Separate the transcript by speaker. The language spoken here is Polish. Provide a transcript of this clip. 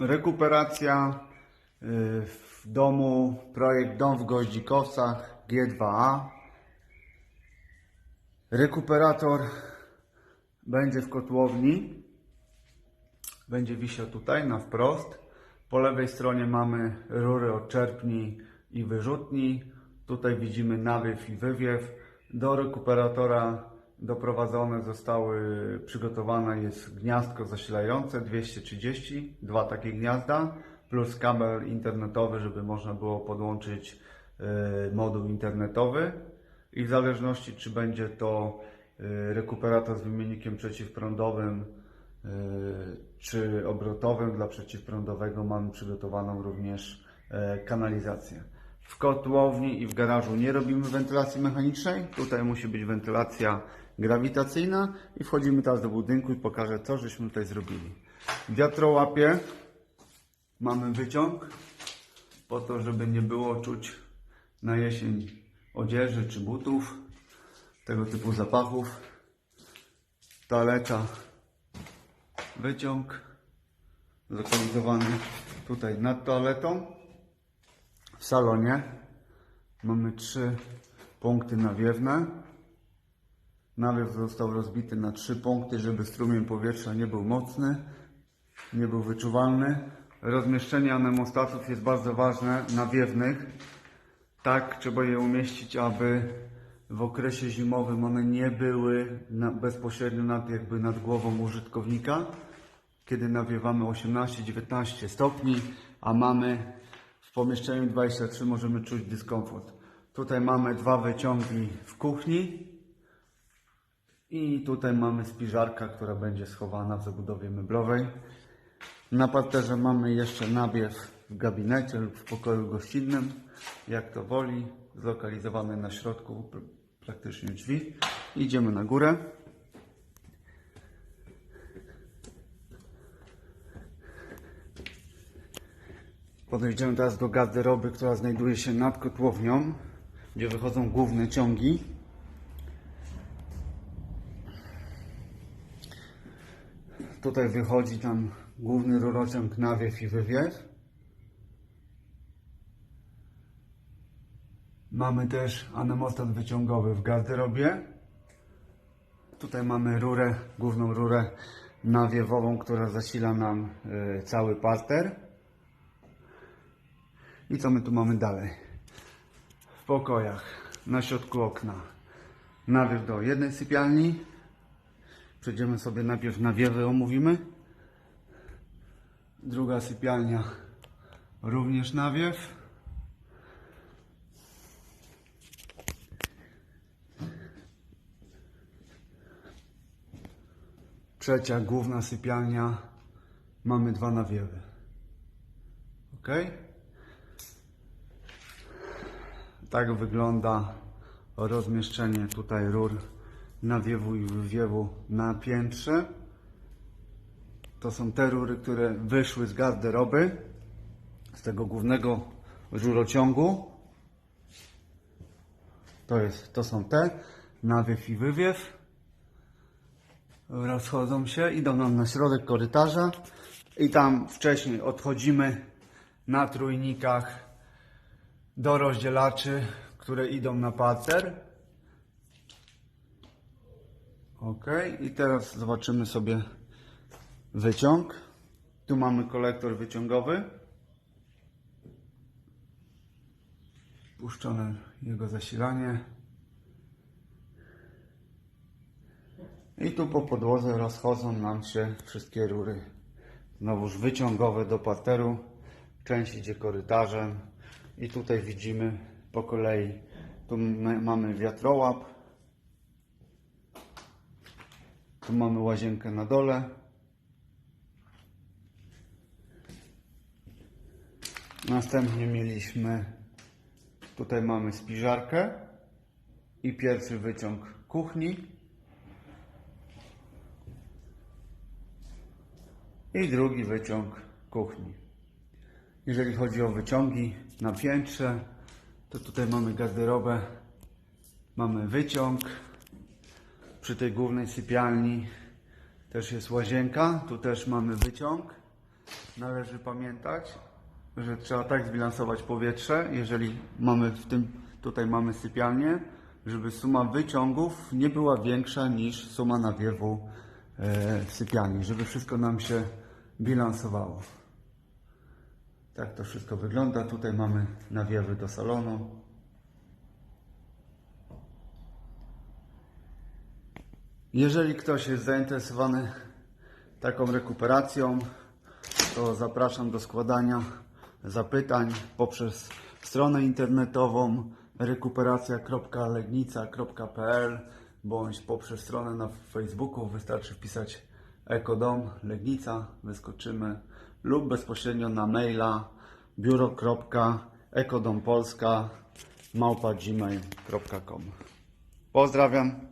Speaker 1: Rekuperacja y, w domu, projekt Dom w Goździkowcach G2A. Rekuperator będzie w kotłowni. Będzie wisiał tutaj na wprost. Po lewej stronie mamy rury odczerpni i wyrzutni. Tutaj widzimy nawiew i wywiew. Do rekuperatora doprowadzone zostały, przygotowane jest gniazdko zasilające 230, dwa takie gniazda, plus kabel internetowy, żeby można było podłączyć e, moduł internetowy. I w zależności czy będzie to e, rekuperator z wymiennikiem przeciwprądowym, e, czy obrotowym dla przeciwprądowego mamy przygotowaną również kanalizację. W kotłowni i w garażu nie robimy wentylacji mechanicznej. Tutaj musi być wentylacja grawitacyjna i wchodzimy teraz do budynku i pokażę co żeśmy tutaj zrobili. Wiatrołapie mamy wyciąg po to, żeby nie było czuć na jesień odzieży czy butów, tego typu zapachów. Toaleta wyciąg zlokalizowany tutaj nad toaletą. W salonie mamy trzy punkty nawiewne. Nawiew został rozbity na trzy punkty, żeby strumień powietrza nie był mocny, nie był wyczuwalny. Rozmieszczenie anemostatów jest bardzo ważne, nawiewnych. Tak, trzeba je umieścić, aby w okresie zimowym one nie były na, bezpośrednio nad, jakby nad głową użytkownika. Kiedy nawiewamy 18-19 stopni, a mamy w pomieszczeniu 23 możemy czuć dyskomfort. Tutaj mamy dwa wyciągi w kuchni i tutaj mamy spiżarka, która będzie schowana w zabudowie meblowej. Na parterze mamy jeszcze nawiew w gabinecie lub w pokoju gościnnym, jak to woli, zlokalizowany na środku pr- praktycznie drzwi. Idziemy na górę. Podejdziemy teraz do garderoby, która znajduje się nad kotłownią, gdzie wychodzą główne ciągi. Tutaj wychodzi tam główny rurociąg nawiew i wywiew. Mamy też anemostat wyciągowy w garderobie. Tutaj mamy rurę, główną rurę nawiewową, która zasila nam y, cały parter. I co my tu mamy dalej? W pokojach, na środku okna. Nawiew do jednej sypialni. Przejdziemy sobie najpierw nawiewy, omówimy. Druga sypialnia, również nawiew. Trzecia, główna sypialnia. Mamy dwa nawiewy. Ok? Tak wygląda rozmieszczenie tutaj rur nawiewu i wywiewu na piętrze. To są te rury, które wyszły z garderoby, z tego głównego rurociągu. To, jest, to są te, nawiew i wywiew. Rozchodzą się, idą nam na środek korytarza i tam wcześniej odchodzimy na trójnikach do rozdzielaczy, które idą na parter. Ok, i teraz zobaczymy sobie wyciąg. Tu mamy kolektor wyciągowy. Puszczone jego zasilanie. I tu po podłodze rozchodzą nam się wszystkie rury. Znowuż wyciągowe do parteru. Część idzie korytarzem. I tutaj widzimy po kolei. Tu my- mamy wiatrołap. Tu mamy łazienkę na dole. Następnie mieliśmy, tutaj mamy spiżarkę i pierwszy wyciąg kuchni. I drugi wyciąg kuchni. Jeżeli chodzi o wyciągi na piętrze, to tutaj mamy garderobę, mamy wyciąg. Przy tej głównej sypialni też jest łazienka, tu też mamy wyciąg. należy pamiętać, że trzeba tak zbilansować powietrze, jeżeli mamy w tym, tutaj mamy sypialnię, żeby suma wyciągów nie była większa niż suma nawiewu e, w sypialni, żeby wszystko nam się bilansowało. Tak to wszystko wygląda. Tutaj mamy nawiewy do salonu. Jeżeli ktoś jest zainteresowany taką rekuperacją, to zapraszam do składania zapytań poprzez stronę internetową rekuperacja.legnica.pl bądź poprzez stronę na Facebooku. Wystarczy wpisać Ekodom Legnica, wyskoczymy lub bezpośrednio na maila biuro.ekodompolska Pozdrawiam.